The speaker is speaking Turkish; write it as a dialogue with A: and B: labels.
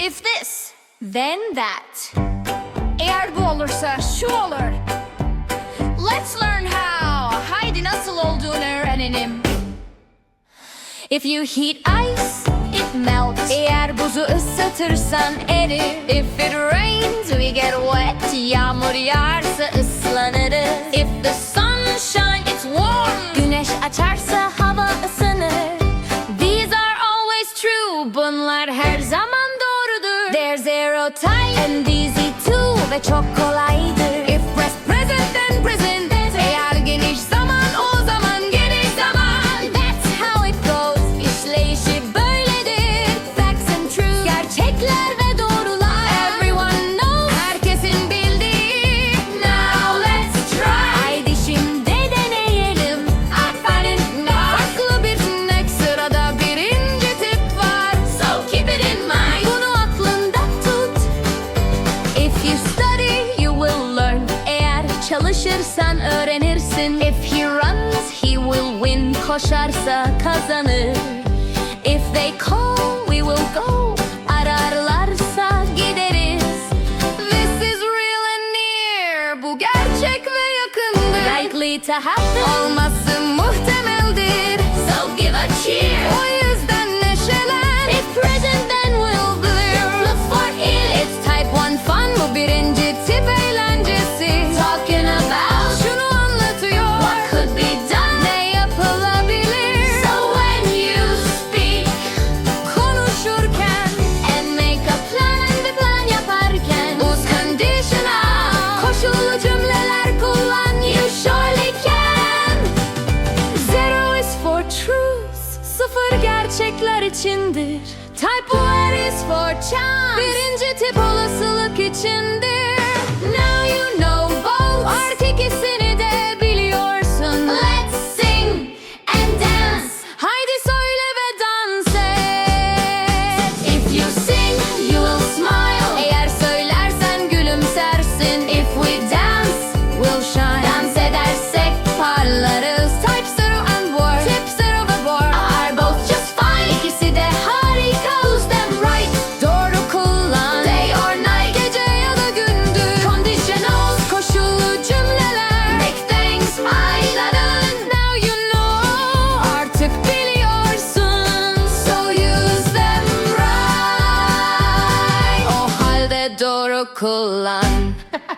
A: If this, then that. Eğer bu olursa şu olur. Let's learn how. Haydi nasıl olduğunu öğrenelim. If you heat ice, it melts. Eğer buzu ısıtırsan erir. If it rains, we get wet. Yağmur yağarsa ıslanırız. If the sun tight and easy too. Ve çok Çalışırsan öğrenirsin. If he runs he will win. Koşarsa kazanır. If they call we will go. Ararlarsa gideriz. This is real and near. Bu gerçek ve yakındır. Likely to happen. Olması muhtemeldir. So give a cheer. gerçekler içindir. Type where is for child Kuru kullan